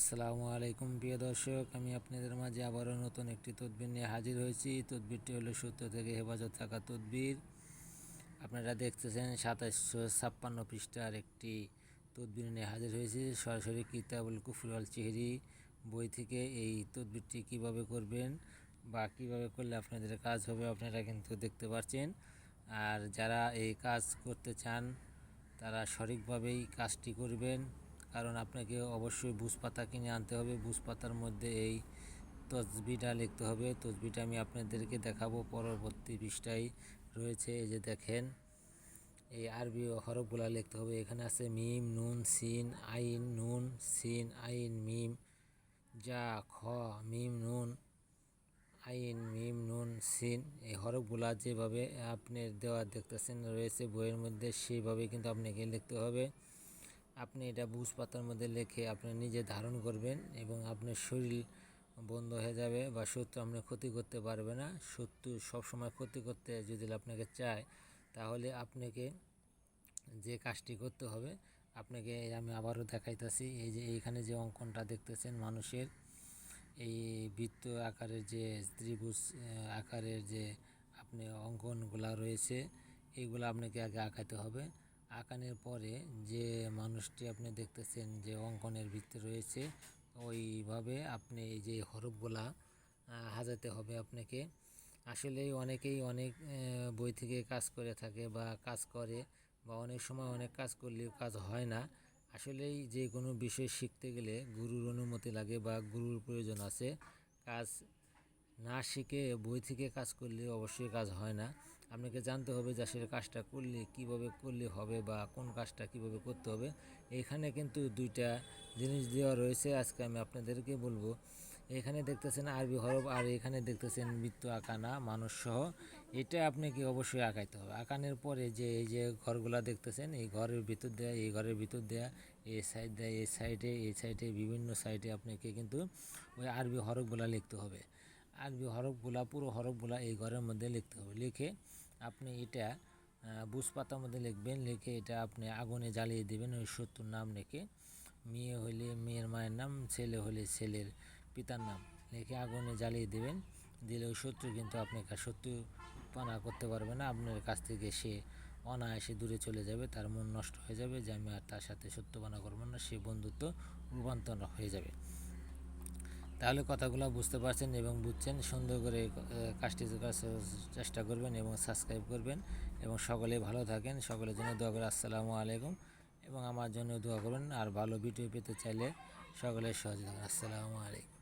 আসসালামু আলাইকুম, প্রিয় দর্শক। আমি আপনাদের মাঝে আবারও নতুন একটি তদবির নিয়ে হাজির হয়েছি। তদবিরটি হলো সত্য থেকে হেফাজত থাকা তদবির। আপনারা দেখতেছেন সাতাশশো ছাপ্পান্ন পৃষ্ঠার একটি তদবির নিয়ে হাজির হয়েছি। সরাসরি কিতাবুল কুফরুল চেহারি বই থেকে এই তদবিরটি কীভাবে করবেন বা কীভাবে করলে আপনাদের কাজ হবে আপনারা কিন্তু দেখতে পাচ্ছেন আর যারা এই কাজ করতে চান, তারা সঠিকভাবেই কাজটি করবেন। কারণ আপনাকে অবশ্যই বুস পাতা কিনে আনতে হবে। বুস পাতার মধ্যে এই তসবিটা লিখতে হবে। তসবিটা আমি আপনাদেরকে দেখাবো। পরবর্তী পৃষ্ঠায় রয়েছে। এই যে দেখেন, এই আরবি হরফগুলা লিখতে হবে। এখানে আছে মিম, নুন, সিন, আইন, নুন, সিন, আইন, মিম, যা, খ, মিম, নুন, আইন, মিম, নুন, সিন, এই হরফগুলা যেভাবে আপনি দেওয়া দেখতেছেন রয়েছে বইয়ের মধ্যে, সেইভাবে কিন্তু আপনাকে লিখতে হবে। আপনি এটা বুঝ পাতার মধ্যে লিখে আপনি নিজে ধারণ করবেন এবং আপনার শরীর বন্ধ হয়ে যাবে বা শত্রু আপনার ক্ষতি করতে পারবে না। শত্রু সবসময় ক্ষতি করতে যদি আপনাকে চায়, তাহলে আপনাকে যে কাজটি করতে হবে, আপনাকে আমি আবারও দেখাইতেছি, এই যে এইখানে যে অঙ্কনটা দেখতেছেন মানুষের, এই বৃত্ত আকারের যে ত্রিভুজ আকারের যে আপনি অঙ্কনগুলা রয়েছে এইগুলো আপনাকে আগে আঁকাতে হবে। আঁকানোর পরে যে মানুষটি আপনি দেখতেছেন যে অঙ্কনের ভিত্তি রয়েছে, ওইভাবে আপনি এই যে হরফগুলা হাজাতে হবে আপনাকে। আসলে অনেকেই অনেক বই থেকে কাজ করে থাকে বা কাজ করে বা অনেক সময় অনেক কাজ করলেও কাজ হয় না। আসলেই যে কোনো বিষয় শিখতে গেলে গুরুর অনুমতি লাগে বা গুরুর প্রয়োজন আছে। কাজ না শিখে বই থেকে কাজ করলে অবশ্যই কাজ হয় না। আপনাকে জানতে হবে যে আসলে কাজটা করলে কীভাবে করলে হবে বা কোন কাজটা কীভাবে করতে হবে। এখানে কিন্তু দুইটা জিনিস দেওয়া রয়েছে। আজকে আমি আপনাদেরকে বলব। এখানে দেখতেছেন আরবি হরফ আর এখানে দেখতেছেন মৃত্যু আঁকানা, মানুষ সহ। এটা আপনাকে অবশ্যই আঁকাইতে হবে। আঁকানোর পরে যে, এই যে ঘরগুলা দেখতেছেন, এই ঘরের ভিতর দেয়া, এই ঘরের ভিতর দেয়া এই সাইড দেয় এই সাইডে এই সাইডে বিভিন্ন সাইডে আপনাকে কিন্তু ওই আরবি হরফগুলা লিখতে হবে। আরবি হরফগুলা পুরো হরফগুলা এই ঘরের মধ্যে লিখতে হবে লিখে আপনি এটা বুস পাতার মধ্যে লিখবেন লিখে এটা আপনি আগুনে জ্বালিয়ে দেবেন ওই শত্রুর নাম লিখে মেয়ে হলে মেয়ের মায়ের নাম ছেলে হলে ছেলের পিতার নাম লিখে আগুনে জ্বালিয়ে দেবেন দিলে ওই শত্রু কিন্তু আপনাকে শত্রু পানা করতে পারবে না আপনার কাছ থেকে সে অনায়াসে দূরে চলে যাবে, তার মন নষ্ট হয়ে যাবে, যে আমি আর তার সাথে সত্যবানা করব না, সে বন্ধুত্ব রূপান্তর হয়ে যাবে। তাহলে কথাগুলো বুঝতে পারছেন এবং বুঝছেন। সুন্দর করে কাজটি করার চেষ্টা করবেন এবং সাবস্ক্রাইব করবেন এবং সকলে ভালো থাকেন। সকলের জন্য দোয়া করে, আসসালামু আলাইকুম এবং আমার জন্য দোয়া করবেন। আর ভালো ভিডিও পেতে চাইলে সকলের সহযোগিতা আসসালামু আলাইকুম।